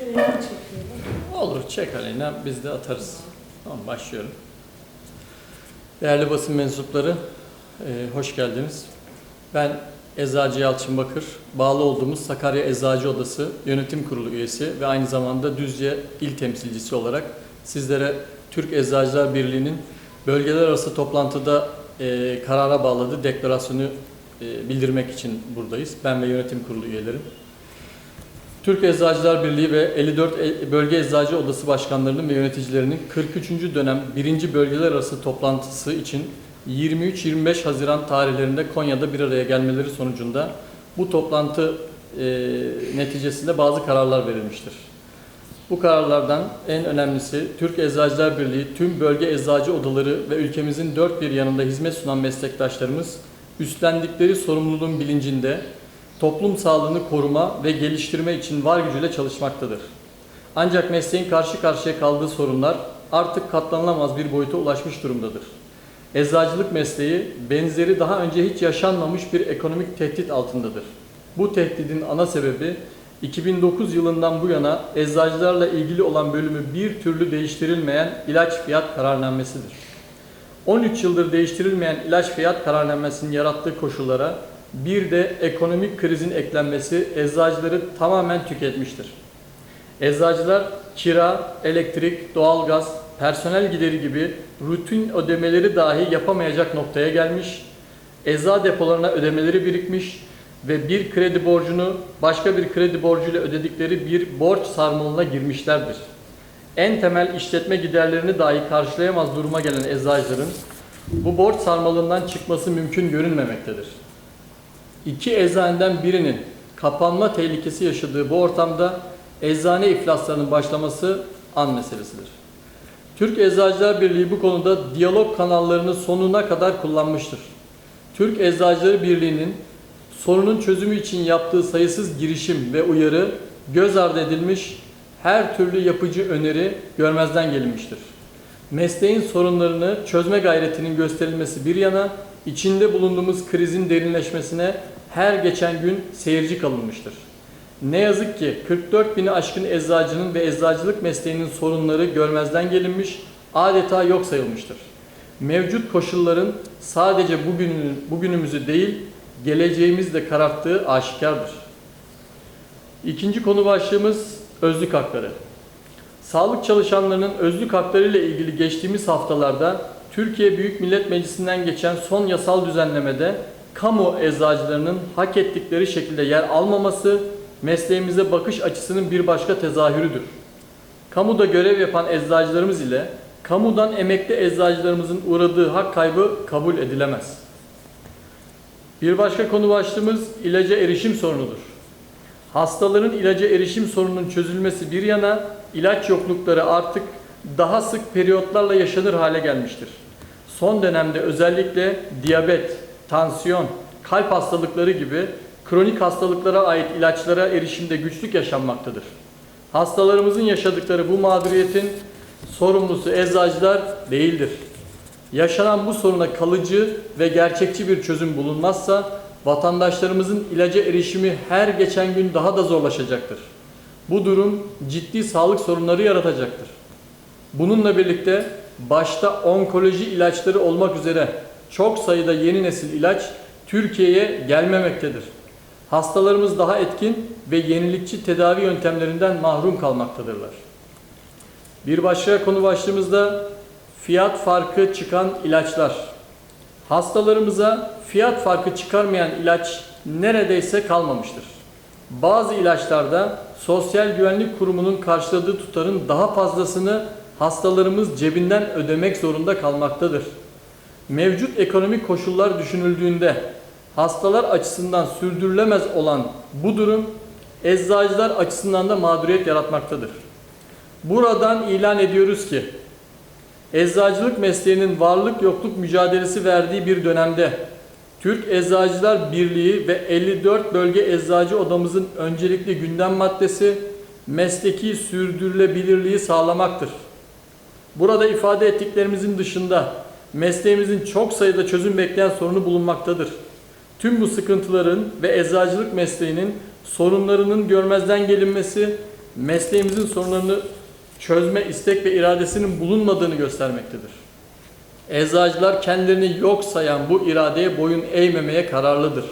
Şöyle çekiyorum. Olur çek Aleyna biz de atarız. Tamam başlıyorum. Değerli basın mensupları e, hoş geldiniz. Ben Eczacı Yalçın Bakır, bağlı olduğumuz Sakarya Eczacı Odası Yönetim Kurulu üyesi ve aynı zamanda Düzce İl Temsilcisi olarak sizlere Türk Eczacılar Birliği'nin bölgeler arası toplantıda e, karara bağladığı deklarasyonu e, bildirmek için buradayız. Ben ve yönetim kurulu üyelerim. Türk Eczacılar Birliği ve 54 E- Bölge Eczacı Odası Başkanlarının ve yöneticilerinin 43. dönem 1. Bölgeler Arası toplantısı için 23-25 Haziran tarihlerinde Konya'da bir araya gelmeleri sonucunda bu toplantı e, neticesinde bazı kararlar verilmiştir. Bu kararlardan en önemlisi Türk Eczacılar Birliği tüm bölge eczacı odaları ve ülkemizin dört bir yanında hizmet sunan meslektaşlarımız üstlendikleri sorumluluğun bilincinde toplum sağlığını koruma ve geliştirme için var gücüyle çalışmaktadır. Ancak mesleğin karşı karşıya kaldığı sorunlar artık katlanılamaz bir boyuta ulaşmış durumdadır. Eczacılık mesleği benzeri daha önce hiç yaşanmamış bir ekonomik tehdit altındadır. Bu tehdidin ana sebebi 2009 yılından bu yana eczacılarla ilgili olan bölümü bir türlü değiştirilmeyen ilaç fiyat kararnamesidir. 13 yıldır değiştirilmeyen ilaç fiyat kararnamesinin yarattığı koşullara bir de ekonomik krizin eklenmesi eczacıları tamamen tüketmiştir. Eczacılar kira, elektrik, doğalgaz, personel gideri gibi rutin ödemeleri dahi yapamayacak noktaya gelmiş, ecza depolarına ödemeleri birikmiş ve bir kredi borcunu başka bir kredi borcuyla ödedikleri bir borç sarmalına girmişlerdir. En temel işletme giderlerini dahi karşılayamaz duruma gelen eczacıların bu borç sarmalından çıkması mümkün görünmemektedir. İki eczaneden birinin kapanma tehlikesi yaşadığı bu ortamda eczane iflaslarının başlaması an meselesidir. Türk Eczacılar Birliği bu konuda diyalog kanallarını sonuna kadar kullanmıştır. Türk Eczacılar Birliği'nin sorunun çözümü için yaptığı sayısız girişim ve uyarı göz ardı edilmiş, her türlü yapıcı öneri görmezden gelinmiştir. Mesleğin sorunlarını çözme gayretinin gösterilmesi bir yana, içinde bulunduğumuz krizin derinleşmesine her geçen gün seyirci kalınmıştır. Ne yazık ki 44 bini aşkın eczacının ve eczacılık mesleğinin sorunları görmezden gelinmiş, adeta yok sayılmıştır. Mevcut koşulların sadece bugünün, bugünümüzü değil, geleceğimizi de kararttığı aşikardır. İkinci konu başlığımız özlük hakları. Sağlık çalışanlarının özlük hakları ile ilgili geçtiğimiz haftalarda Türkiye Büyük Millet Meclisi'nden geçen son yasal düzenlemede kamu eczacılarının hak ettikleri şekilde yer almaması mesleğimize bakış açısının bir başka tezahürüdür. Kamuda görev yapan eczacılarımız ile kamudan emekli eczacılarımızın uğradığı hak kaybı kabul edilemez. Bir başka konu başlığımız ilaca erişim sorunudur. Hastaların ilaca erişim sorununun çözülmesi bir yana ilaç yoklukları artık daha sık periyotlarla yaşanır hale gelmiştir. Son dönemde özellikle diyabet, tansiyon, kalp hastalıkları gibi kronik hastalıklara ait ilaçlara erişimde güçlük yaşanmaktadır. Hastalarımızın yaşadıkları bu mağduriyetin sorumlusu eczacılar değildir. Yaşanan bu soruna kalıcı ve gerçekçi bir çözüm bulunmazsa vatandaşlarımızın ilaca erişimi her geçen gün daha da zorlaşacaktır. Bu durum ciddi sağlık sorunları yaratacaktır. Bununla birlikte başta onkoloji ilaçları olmak üzere çok sayıda yeni nesil ilaç Türkiye'ye gelmemektedir. Hastalarımız daha etkin ve yenilikçi tedavi yöntemlerinden mahrum kalmaktadırlar. Bir başka konu başlığımızda fiyat farkı çıkan ilaçlar. Hastalarımıza fiyat farkı çıkarmayan ilaç neredeyse kalmamıştır. Bazı ilaçlarda Sosyal Güvenlik Kurumu'nun karşıladığı tutarın daha fazlasını hastalarımız cebinden ödemek zorunda kalmaktadır. Mevcut ekonomik koşullar düşünüldüğünde hastalar açısından sürdürülemez olan bu durum eczacılar açısından da mağduriyet yaratmaktadır. Buradan ilan ediyoruz ki eczacılık mesleğinin varlık yokluk mücadelesi verdiği bir dönemde Türk Eczacılar Birliği ve 54 bölge eczacı odamızın öncelikli gündem maddesi mesleki sürdürülebilirliği sağlamaktır. Burada ifade ettiklerimizin dışında mesleğimizin çok sayıda çözüm bekleyen sorunu bulunmaktadır. Tüm bu sıkıntıların ve eczacılık mesleğinin sorunlarının görmezden gelinmesi, mesleğimizin sorunlarını çözme istek ve iradesinin bulunmadığını göstermektedir. Eczacılar kendilerini yok sayan bu iradeye boyun eğmemeye kararlıdır.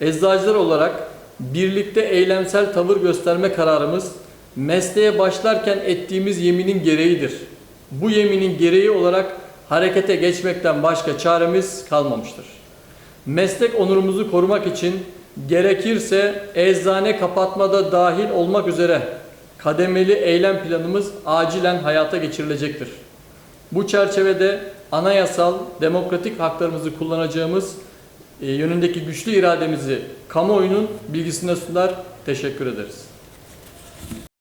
Eczacılar olarak birlikte eylemsel tavır gösterme kararımız mesleğe başlarken ettiğimiz yeminin gereğidir. Bu yeminin gereği olarak harekete geçmekten başka çaremiz kalmamıştır. Meslek onurumuzu korumak için gerekirse eczane kapatmada dahil olmak üzere kademeli eylem planımız acilen hayata geçirilecektir. Bu çerçevede anayasal, demokratik haklarımızı kullanacağımız e, yönündeki güçlü irademizi kamuoyunun bilgisine sunar. Teşekkür ederiz.